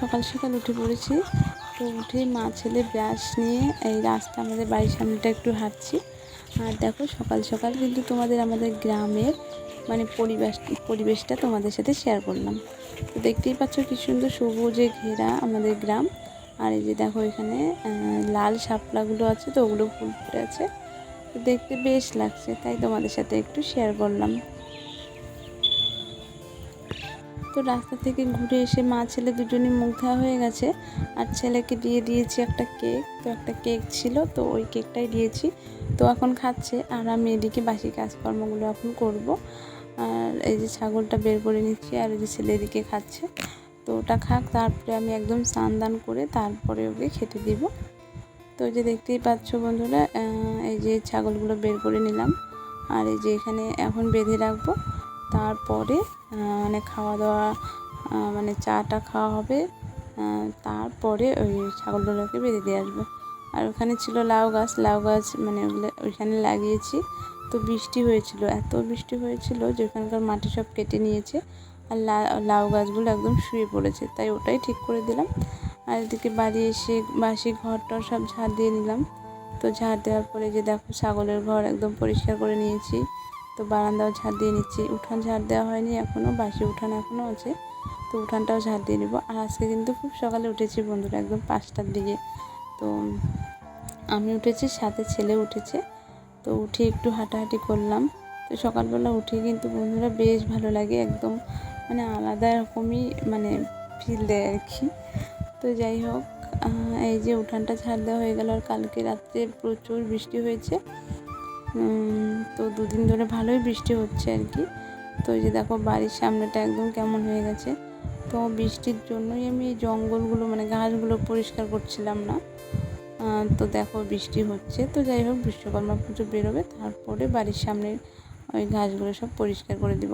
সকাল সকাল উঠে পড়েছি। তো উঠে মা, ছেলে, ব্রাশ নিয়ে এই রাস্তা আমাদের বাড়ির সামনেটা একটু হাঁটছি। আর দেখো সকাল সকাল কিন্তু তোমাদের আমাদের গ্রামের মানে পরিবেশ, পরিবেশটা তোমাদের সাথে শেয়ার করলাম। তো দেখতেই পাচ্ছ কি সুন্দর সবুজে ঘেরা আমাদের গ্রাম। আর এই যে দেখো এখানে লাল শাপলাগুলো আছে তো ওগুলো ফুল ফুটে আছে। তো দেখতে বেশ লাগছে, তাই তোমাদের সাথে একটু শেয়ার করলাম। তো রাস্তা থেকে ঘুরে এসে মা ছেলে দুজনই মুখ ধোয়া হয়ে গেছে। আর ছেলেকে দিয়ে দিয়েছি একটা কেক। তো একটা কেক ছিল, তো ওই কেকটাই দিয়েছি। তো এখন খাচ্ছে। আর আমি এদিকে বাসি কাজকর্মগুলো এখন করব। আর এই যে ছাগলটা বের করে নিচ্ছি, আর এই যে ছেলে এদিকে খাচ্ছে। তো ওটা খাক, তারপরে আমি একদম স্নান দান করে তারপরে ওকে খেতে দিব। তো যে দেখতেই পাচ্ছ বন্ধুরা এই যে ছাগলগুলো বের করে নিলাম। আর এই যে এখানে এখন বেঁধে রাখব। তারপরে মানে খাওয়া দাওয়া মানে চাটা খাওয়া হবে। তারপরে ওই ছাগলগুলোকে বেঁধে দিয়ে আসব। আর ওখানে ছিল লাউ গাছ লাউ গাছ মানে ওগুলো ওইখানে লাগিয়েছি। তো বৃষ্টি হয়েছিল, এত বৃষ্টি হয়েছিল যে ওখানকার মাটি সব কেটে নিয়েছে। আর লাউ গাছগুলো একদম শুয়ে পড়েছে, তাই ওটাই ঠিক করে দিলাম। আর এদিকে বাড়ি এসে বাসি ঘরটার সব ঝাড় দিয়ে নিলাম। তো ঝাড় দেওয়ার পরে যে দেখো ছাগলের ঘর একদম পরিষ্কার করে নিয়েছি। তো বারান্দাও ঝাড় দিয়ে নিচ্ছি। উঠান ঝাড় দেওয়া হয়নি এখনও বাসি উঠান এখনও আছে। তো উঠানটাও ঝাড় দিয়ে নেব। আর আজকে কিন্তু খুব সকালে উঠেছি বন্ধুরা একদম পাঁচটার দিকে। তো আমি উঠেছি, সাথে ছেলে উঠেছে। তো উঠে একটু হাঁটাহাঁটি করলাম। তো সকালবেলা উঠে কিন্তু বন্ধুরা বেশ ভালো লাগে, একদম মানে আলাদা রকমই মানে ফিল দেয় আর কি। তো যাই হোক এই যে উঠানটা ঝাড় দেওয়া হয়ে গেল আর কালকে রাত্রে প্রচুর বৃষ্টি হয়েছে। তো দুদিন ধরে ভালোই বৃষ্টি হচ্ছে আর কি। তো এই যে দেখো বাড়ির সামনেটা একদম কেমন হয়ে গেছে। তো বৃষ্টির জন্যই আমি এই জঙ্গলগুলো মানে গাছগুলো পরিষ্কার করছিলাম না। তো দেখো বৃষ্টি হচ্ছে। তো যাই হোক, বিশ্বকর্মা পুজো বেরোবে, তারপরে বাড়ির সামনে ওই ঘাসগুলো সব পরিষ্কার করে দিব।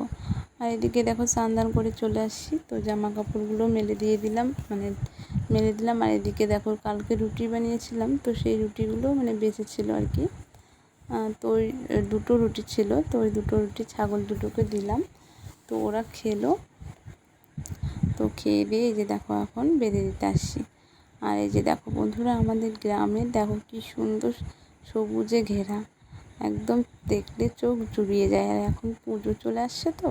আর এদিকে দেখো স্নান করে চলে আসছি। তো জামা কাপড়গুলো মেলে দিয়ে দিলাম মানে মেলে দিলাম। আর এদিকে দেখো কালকে রুটি বানিয়েছিলাম, তো সেই রুটিগুলো মানে বেঁচেছিল আর কি। তো ওই দুটো রুটি ছিল, তো ওই দুটো রুটি ছাগল দুটোকে দিলাম। তো ওরা খেলো। তো খেয়ে দিয়ে এই যে দেখো এখন বেঁধে দিতে আসছি। আর এই যে দেখো বন্ধুরা, আমাদের গ্রামে দেখো কি সুন্দর সবুজে ঘেরা। একদম দেখলে চোখ জুড়িয়ে যায়। আর এখন পুজো চলে আসছে তো,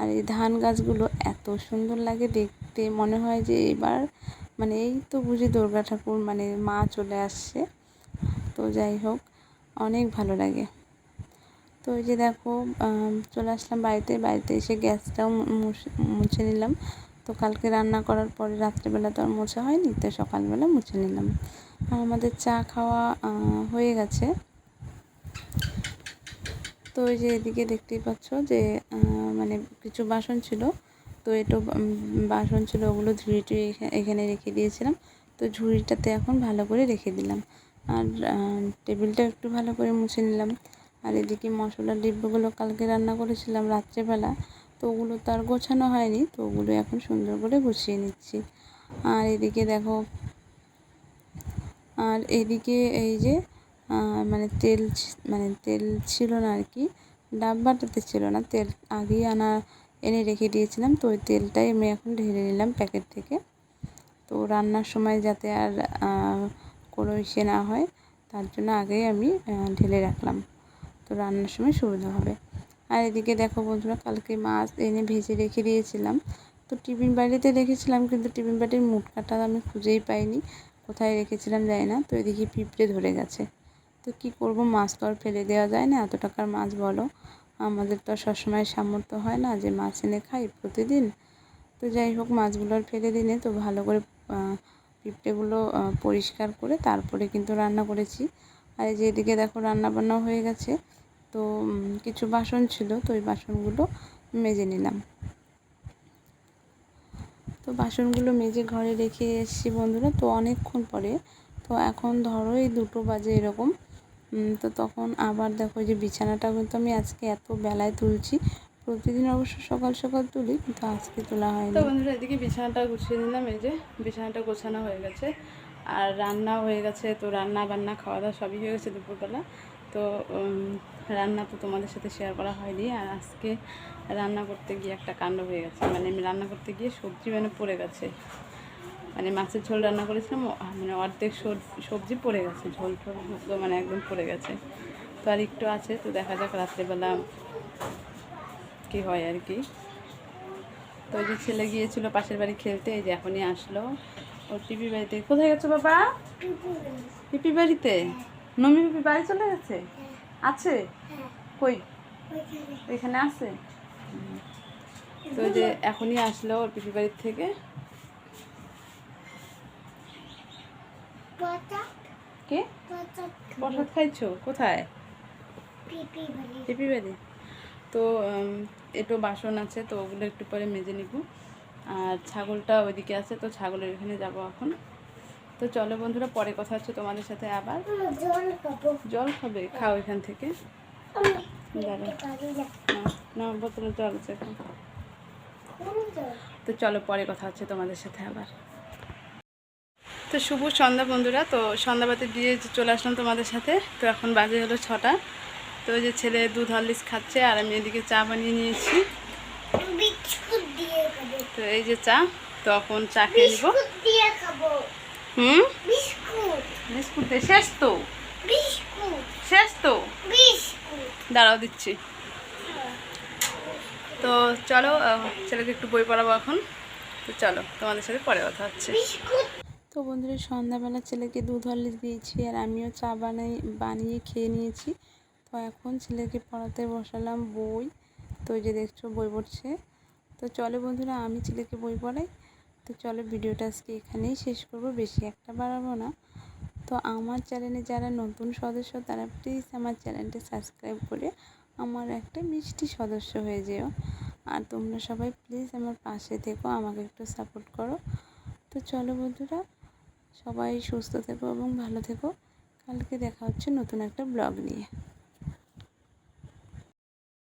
আর এই ধান গাছগুলো এত সুন্দর লাগে দেখতে। মনে হয় যে এবার মানে এই তো বুঝি দুর্গা ঠাকুর মানে মা চলে আসছে। তো যাই হোক অনেক ভালো লাগে। তো এই যে দেখো চলে আসলাম বাড়িতে। বাড়িতে এসে গ্যাসটাও মুছে- নিলাম। তো কালকে রান্না করার পরে রাত্রেবেলা তো আর মোছা হয়নি, তো সকালবেলা মুছে নিলাম। আর আমাদের চা খাওয়া হয়ে গেছে। তো ওই যে এদিকে দেখতেই পাচ্ছ যে মানে কিছু বাসন ছিল। তো এটো বাসন ছিল ওগুলো ঝুড়ি টুড়ি এখা- এখানে রেখে দিয়েছিলাম। তো ঝুড়িটাতে এখন ভালো করে রেখে দিলাম। আর টেবিলটা একটু ভালো করে মুছে নিলাম। আর এদিকে মশলার ডিব্বাগুলো কালকে রান্না করেছিলাম রাত্রেবেলা, তো ওগুলো তো আর গোছানো হয়নি, তো ওগুলো এখন সুন্দর করে গুছিয়ে নিচ্ছি। আর এদিকে দেখো, আর এদিকে এই যে মানে তেল মানে তেল ছিল না আর কি ডাব্বাটাতে ছিল না, তেল আগেই আনা, এনে রেখে দিয়েছিলাম, তো ওই তেলটাই আমি এখন ঢেলে নিলাম প্যাকেট থেকে। তো রান্নার সময় যাতে আর কোনো ইসে না হয়, তার জন্য আগেই আমি ঢেলে রাখলাম। তো রান্নার সময় সুবিধা হবে। আর এদিকে দেখো বন্ধুরা, কালকে মাছ এনে ভেজে রেখে দিয়েছিলাম। তো টিফিন বাড়িতে রেখেছিলাম, কিন্তু টিফিন বাটির মুটকাটা আমি খুঁজেই পাইনি। কোথায় রেখেছিলাম জানি না, তো এদিকে পিঁপড়ে ধরে গেছে। তো কি করব, মাছ তো আর ফেলে দেওয়া যায় না, এত টাকার মাছ বলো। আমাদের তো আর সবসময় সামর্থ্য হয় না যে মাছ এনে খাই প্রতিদিন। তো যাই হোক, মাছগুলো আর ফেলে দিনে, তো ভালো করে পিঁপড়েগুলো পরিষ্কার করে তারপরে কিন্তু রান্না করেছি। আর এই যে এদিকে দেখো রান্না বান্না হয়ে গেছে। তো কিছু বাসন ছিল, তো ওই বাসনগুলো মেজে নিলাম। তো বাসনগুলো মেজে ঘরে রেখে এসেছি বন্ধুরা, তো অনেকক্ষণ পরে। তো এখন ধরো এই দুটো বাজে এরকম। তো তখন আবার দেখো যে বিছানাটা কিন্তু আমি আজকে এত বেলায় তুলছি। প্রতিদিন অবশ্য সকাল সকাল তুলি, কিন্তু আজকে তোলা হয়নি। তো বন্ধুরা, এদিকে বিছানাটা গুছিয়ে নিলাম, এই যে বিছানাটা গোছানো হয়ে গেছে। আর রান্না হয়ে গেছে, তো রান্না বান্না খাওয়া দাওয়া সবই হয়ে গেছে দুপুরবেলা। তো রান্না তো তোমাদের সাথে শেয়ার করা হয়নি। আর আজকে রান্না করতে গিয়ে একটা কাণ্ড হয়ে গেছে। মানে আমি রান্না করতে গিয়ে সবজি মানে পড়ে গেছে। মানে মাছের ঝোল রান্না করেছিলাম মানে অর্ধেক সবজি পড়ে গেছে, ঝোল টোল মানে একদম পড়ে গেছে। তো আর একটু আছে, তো দেখা যাক রাত্রেবেলা কি হয় আর কি। তো যে ছেলে গিয়েছিল পাশের বাড়ি খেলতে এই যে এখনই আসলো। ওর পিপি বাড়িতে। কোথায় গেছো বাবা? পিপি বাড়িতে? নমি পিপি বাড়ি চলে গেছে? আছে? কই? ওইখানে আছে? তো যে এখনই আসলো ওর পিপি বাড়ির থেকে। কে? প্রসাদ খাইছো? কোথায়? পিপি বাড়ি? তো একটু বাসন আছে, তো ওগুলো একটু পরে মেজে নিব। আর ছাগলটা ওইদিকে আছে, তো ছাগলের এখানে যাব এখন। তো চলো বন্ধুরা, পরে কথা হচ্ছে তোমাদের সাথে আবার। জল খাবে, খাও এখান থেকে। জল আছে। তো চলো পরে কথা হচ্ছে তোমাদের সাথে আবার। তো শুভ সন্ধ্যা বন্ধুরা, তো সন্ধ্যাবাতি দিয়ে চলে আসলাম তোমাদের সাথে। তো এখন বাজে হলো ছটা। তো ওই যে ছেলে দুধ হরলিক্স খাচ্ছে আর আমি এদিকে চা বানিয়ে নিয়েছি। বিস্কুট দিয়ে খাব। তো এই যে চা তখন চা খেয়ে নিব। বিস্কুট হুম? বিস্কুট। বিস্কুট শেষ তো? শেষ তো? দাঁড়াও দিচ্ছি। তো চলো ছেলেকে একটু বই পড়াবো এখন। তো চলো তোমাদের সাথে পরে কথা হচ্ছে। তো বন্ধুরা সন্ধ্যাবেলা ছেলেকে দুধ হরলিক্স দিয়েছি আর আমিও চা বানাই বানিয়ে খেয়ে নিয়েছি। তো এখন ছেলেকে পড়াতে বসালাম বই। তো যে দেখছ, বই পড়ছে। তো চলো বন্ধুরা, আমি ছেলেকে বই পড়াই। তো চলো ভিডিওটা আজকে এখানেই শেষ করব, বেশি একটা বাড়াবো না। তো আমার চ্যানেলে যারা নতুন সদস্য, তারা প্লিজ আমার চ্যানেলটা সাবস্ক্রাইব করে আমার একটা মিষ্টি সদস্য হয়ে যেও। আর তোমরা সবাই প্লিজ আমার পাশে থেকো, আমাকে একটু সাপোর্ট করো। তো চলো বন্ধুরা, সবাই সুস্থ থেকো এবং ভালো থেকো। কালকে দেখা হচ্ছে নতুন একটা ব্লগ নিয়ে।